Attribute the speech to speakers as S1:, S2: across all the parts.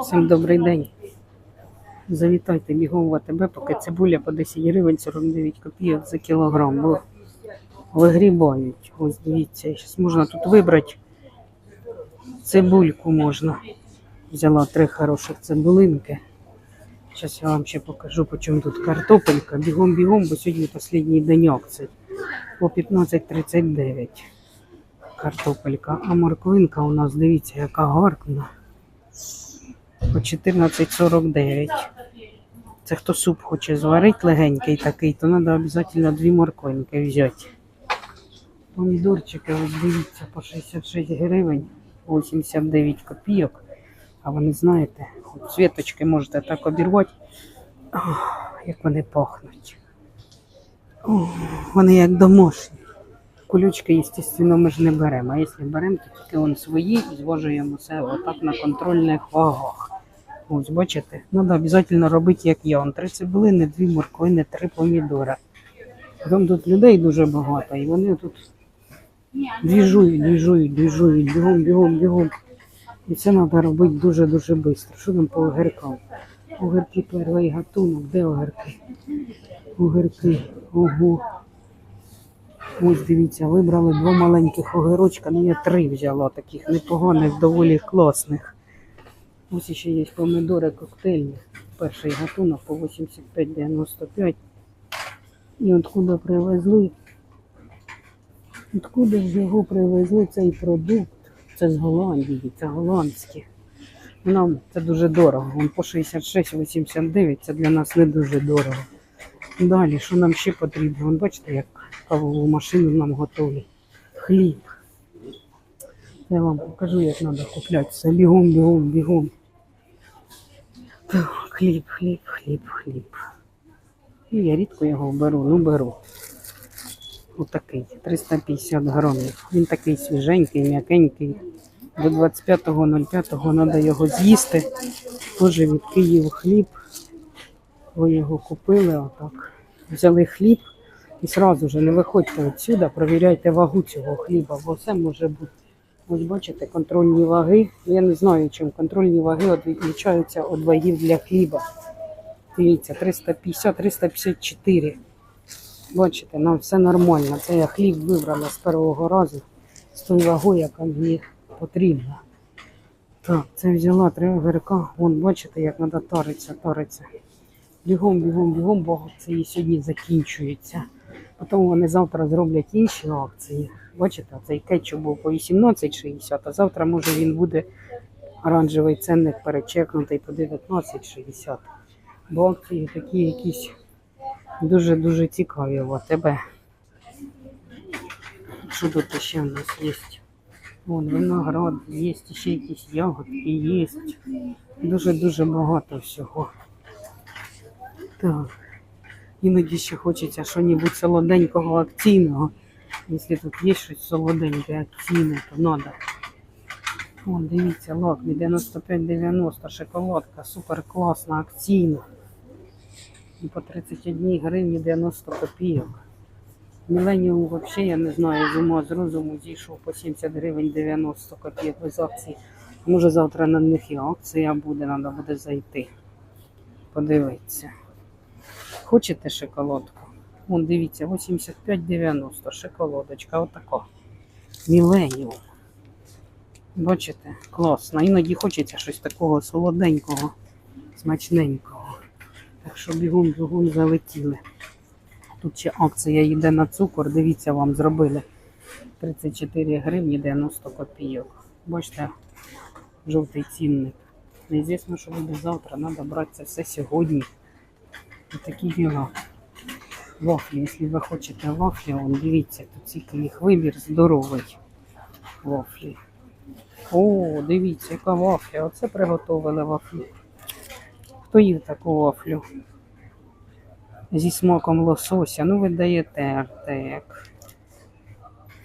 S1: Всім добрий день. Завітайте бігом в поки цибуля по 10 гривень 49 копійок за кілограм. Бо вигрібають. Ось дивіться, зараз можна тут вибрати цибульку можна. Взяла три хороших цибулинки. Зараз я вам ще покажу, по чому тут картопелька. Бігом-бігом, бо сьогодні останній день акцій. По 15.39 картопелька. А морквинка у нас, дивіться, яка гарна. По 14.49. Це хто суп хоче зварити легенький такий, то треба обов'язково дві морквинки взяти. Помідорчики, ось дивіться, по 66 гривень, 89 копійок. А вони знаєте, цвіточки можете так обірвати. Ох, як вони пахнуть. Ох, вони як домашні. Колючки, звісно, ми ж не беремо. А якщо беремо, то тільки вон свої і зважуємо все отак на контрольних вагах. Ось, бачите, треба обов'язково робити, як я. Вон три цибулини, дві морквини, три помідори. Там тут людей дуже багато, і вони тут двіжують, двіжують, двіжують, бігом, бігом, бігом. І це треба робити дуже-дуже швидко. Що там по огіркам? Огірки перший гатунок, де огірки? Огірки, ого. Ось дивіться, вибрали два маленьких огірочка, ну я три взяла таких непоганих, доволі класних. Ось ще є помідори коктейльні. Перший гатунок по 85,95. І откуда привезли? Откуда ж його привезли цей продукт? Це з Голландії, це голландське. Нам це дуже дорого. Вон по 66,89 це для нас не дуже дорого. Далі, що нам ще потрібно? Вон бачите, як кавову машину нам готові. Хліб. Я вам покажу, як треба купляти. Все бігом, бігом, бігом. Хліб, хліб, хліб, хліб. І я рідко його беру, ну беру. Отакий, 350 грамів. Він такий свіженький, м'якенький. До 25.05 треба його з'їсти. Теж від Київ хліб. Ви його купили отак. Взяли хліб і одразу ж не виходьте відсюди, провіряйте вагу цього хліба, бо все може бути. Ось бачите, контрольні ваги. Я не знаю, чим контрольні ваги відрізняються від вагів для хліба. Дивіться, 350-354. Бачите, нам все нормально. Це я хліб вибрала з першого разу з тою вагою, яка мені потрібна. Так, це взяла три огірка. Вон, бачите, як треба тариться, тариться. Бігом, бігом, бігом, бо акції сьогодні закінчуються. Потім вони завтра зроблять інші акції. Бачите, цей кетчуп був по 18,60, а завтра може він буде оранжевий ценник перечекнутий по 19,60. Бо акції такі якісь дуже-дуже цікаві у тебе. Що тут ще у нас є? Вон виноград, є ще якісь ягодки, є. Дуже-дуже багато всього. Так. Іноді ще хочеться щось солоденького акційного. Якщо тут є щось солоденьке акційне, то треба. О, дивіться, лакмі 95,90, шоколадка, супер класна, акційна. І по 31 гривні 90 копійок. Міленіум взагалі, я не знаю, з ума з розуму зійшов по 70 гривень 90 копійок без акції. Може завтра на них і акція буде, треба буде зайти. Подивитися. Хочете шоколадку? Вон, дивіться, 85,90 шоколадочка, отака. Міленіум. Бачите, класно. Іноді хочеться щось такого солоденького, смачненького. Так що бігом-бігом залетіли. Тут ще акція йде на цукор. Дивіться, вам зробили 34 гривні 90 копійок. Бачите, жовтий цінник. Неізвісно, що буде завтра. Треба брати це все сьогодні. Такі діла. Вафлі, якщо ви хочете вафлі, вон, дивіться, тут тільки їх вибір здоровий. Вафлі. О, дивіться, яка вафля. Оце приготовили вафлю. Хто їв таку вафлю? Зі смаком лосося. Ну, ви даєте артек.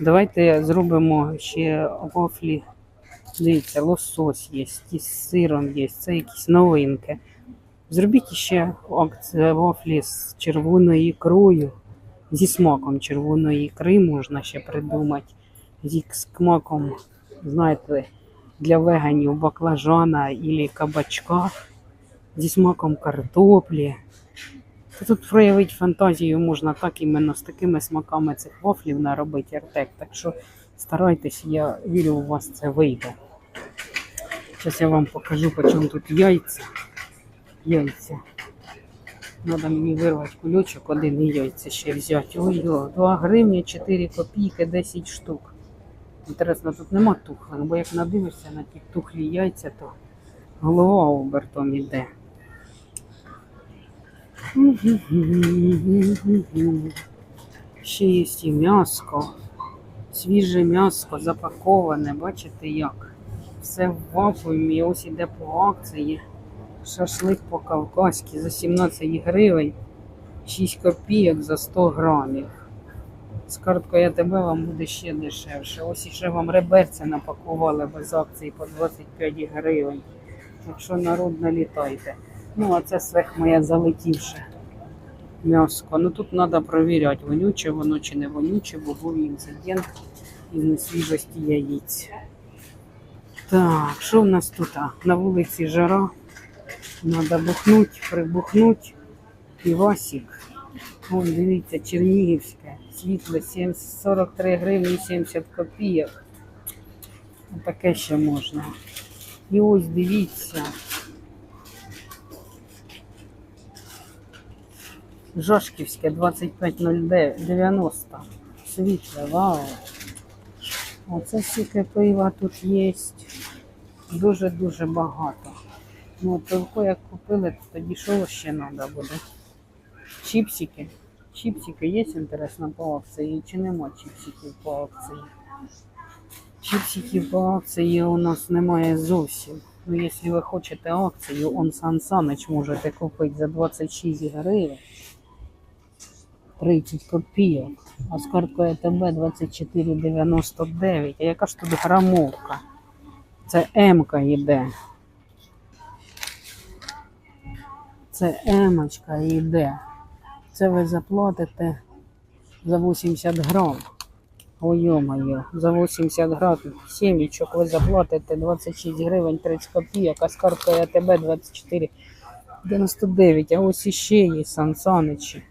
S1: Давайте зробимо ще вафлі. Дивіться, лосось є, з сиром є, це якісь новинки. Зробіть ще вафлі з червоною ікрою, зі смаком червоної ікри можна ще придумати. Зі смаком, знаєте, для веганів баклажана або кабачка зі смаком картоплі. Тут проявити фантазію можна так іменно з такими смаками цих вафлів наробити артек. Так що старайтесь, я вірю, у вас це вийде. Зараз я вам покажу, по чому тут яйця. Яйця. Надо мені вирвати кульочок, один і яйця ще взяти. Ой-ой, 2 гривні, 4 копійки, 10 штук. Інтересно, тут нема тухлих, бо як надивишся на ті тухлі яйця, то голова обертом іде. Ще є і м'яско, свіже м'яско, запаковане, бачите як? Все в вакуумі, ось іде по акції. Шашлик по-кавказьки за 17 гривень, 6 копійок за 100 грамів. З карткою АТБ вам буде ще дешевше. Ось іще вам реберця напакували без акції по 25 гривень. Якщо народ налітайте. Ну, а це свех моя залетівше м'яско. Ну тут треба перевіряти, вонюче воно чи не вонюче, бо був інцидент із несвіжості яєць. Так, що в нас тут? На вулиці жара. Треба бухнуть, прибухнуть. Півасик. Вон, дивіться, Чернігівське. Світло 70, 43 гривні 70 копійок. Таке ще можна. І ось дивіться. Жашківське 25,90. Світле, вау. Оце стільки пива тут є. Дуже-дуже багато. Ну, пивко як купили, то тоді що ще треба буде? Чіпсики. Чіпсики є інтересно по акції чи нема чіпсиків по акції? Чіпсиків по акції у нас немає зовсім. Ну, якщо ви хочете акцію, он Сан Санич можете купити за 26 гривень. 30 копійок. А з карткою ТБ 24,99. А яка ж тут грамовка? Це М-ка йде. Це Емочка йде. Це ви заплатите за 80 грам. Ой, йо-моє, за 80 грам сімічок ви заплатите 26 гривень 30 копійок, а з карткою АТБ 24,99. А ось іще є Сан Саничі.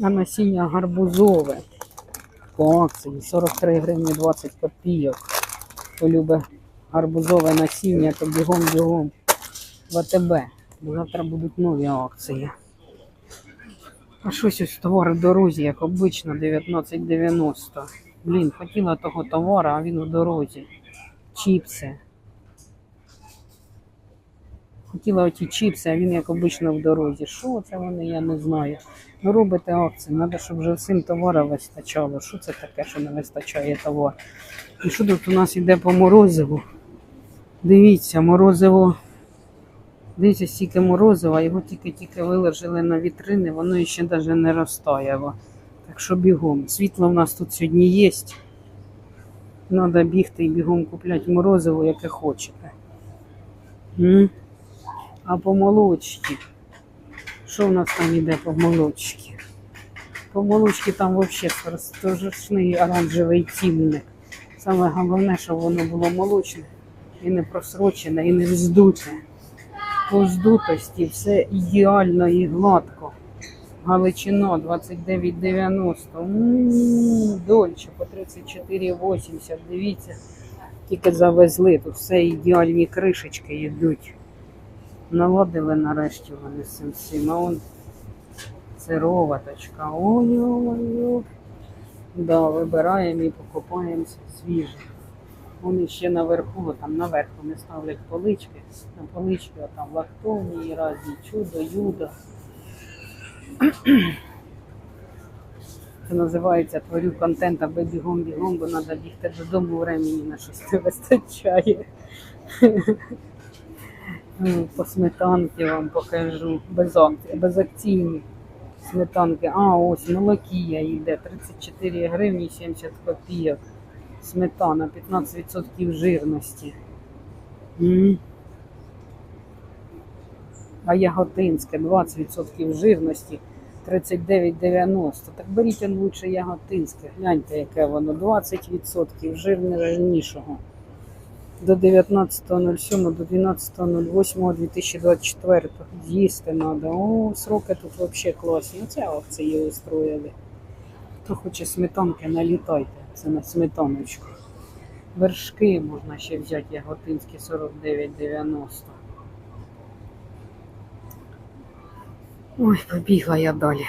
S1: А насіння гарбузове. По акції 43 гривні 20 копійок. Хто любить гарбузове насіння, то бігом-бігом в АТБ. Бо завтра будуть нові акції. А щось ось товар в дорозі, як обично, 19,90. Блін, хотіла того товару, а він в дорозі. Чіпси. Хотіла оті чіпси, а він як обично в дорозі. Що це вони, я не знаю. Ну робите акції, треба, щоб вже всім товару вистачало. Що це таке, що не вистачає товар? І що тут у нас йде по морозиву? Дивіться, морозиво. Дивіться, стільки морозива, його тільки-тільки виложили на вітрини, воно ще навіть не розтаяло. Так що бігом. Світло в нас тут сьогодні є. Треба бігти і бігом купляти морозиво, яке хочете. М? А по молочці. Що в нас там йде по молочці? По молочці там взагалі страшний оранжевий тімник. Саме головне, щоб воно було молочне і не просрочене, і не вздуте. По здутості все ідеально і гладко. Галичино 29,90. М, Дольче по 34,80. Дивіться, тільки завезли. Тут все ідеальні кришечки йдуть. Наладили нарешті вони з цим всім. А он сироваточка. Ой-ой-ой. Да, вибираємо і покупаємося свіже. Вони ще наверху, там наверху не ставлять полички. На полички там лактовні разні чудо, юдо. Це називається творю контент, аби бігом-бігом, бо треба бігти додому, времени на щось не вистачає. Ну, По сметанки вам покажу. Без безакційні сметанки. А, ось молокія йде 34 гривні 70 копійок. Сметана 15% жирності. М. А яготинське 20% жирності 39,90. Так беріть он лучше яготинське. Гляньте, яке воно. 20% жирнішого. До 19.07, до 12.08.2024. З'їсти треба. О, сроки тут взагалі класні. Оце акції устроїли. Хто хоче сметанки, налітайте. Це на сметаночку. Вершки можна ще взяти яготинські 49,90. Ой, побігла я далі.